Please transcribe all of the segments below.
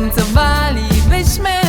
Tatańcowalibyśmy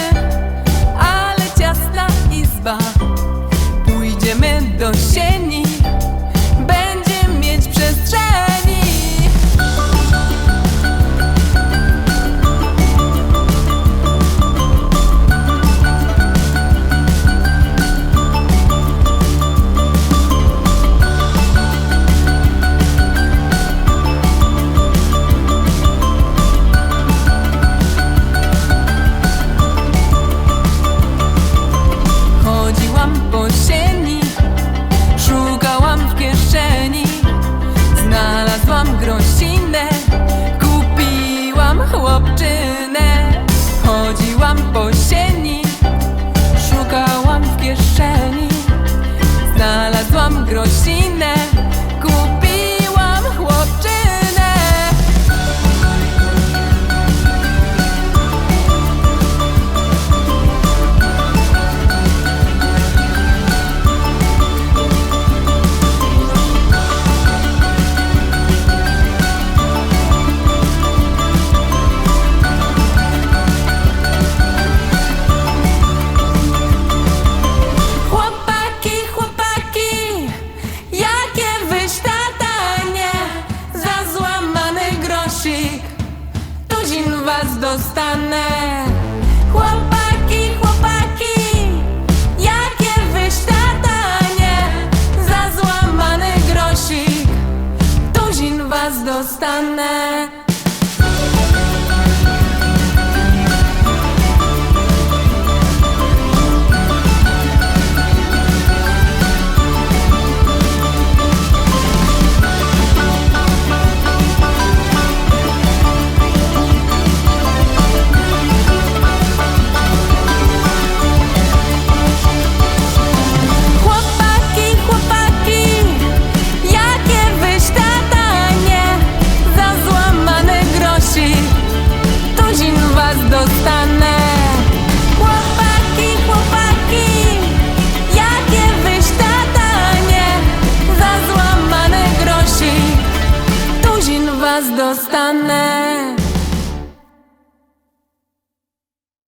kosik Tuzin was dostanę. Chłopaki, chłopaki Jakie wyświadanie Za złamany grosik Tuzin was dostanę. нас достане.